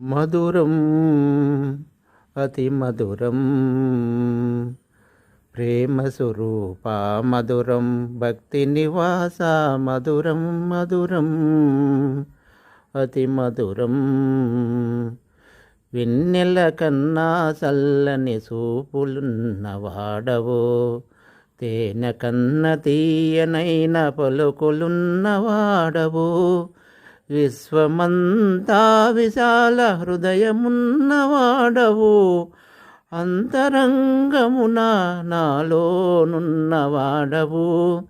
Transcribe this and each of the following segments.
మధురం అతి మధురం. ప్రేమ స్వరూప మధురం భక్తి నివాస మధురం మధురం. అతి మధురం. వెన్నెల కన్నా చల్లని చూపులున్నవాడవు తేనె కన్న తీయనైన పలుకులున్నవాడవు విశ్వమంతా విశాల హృదయమున్నవాడవు. అంతరంగమున నాలోనున్నవాడవు.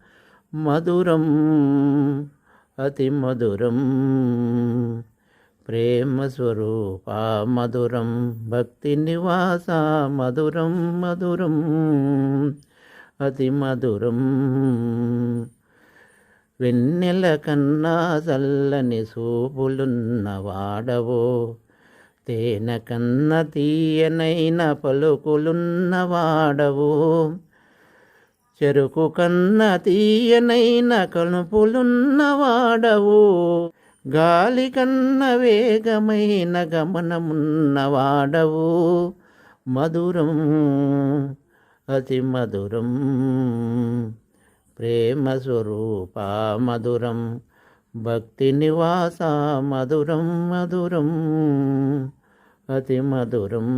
మధురం అతి మధురం. ప్రేమ స్వరూప మధురం భక్తి నివాస మధురం మధురం. అతి మధురం. వెన్నెల కన్నా చల్లని చూపులున్నవాడవు తేన కన్న తీయనైన పలుకులున్న వాడవు. చెరుకు కన్న తీయనైన కనుపులున్నవాడవు గాలి కన్న వేగమైన గమనమున్న వాడవు. మధురం అతి మధురం. ప్రేమస్వరూప మధురం భక్తి నివాస మధురం మధురం అతి మధురం.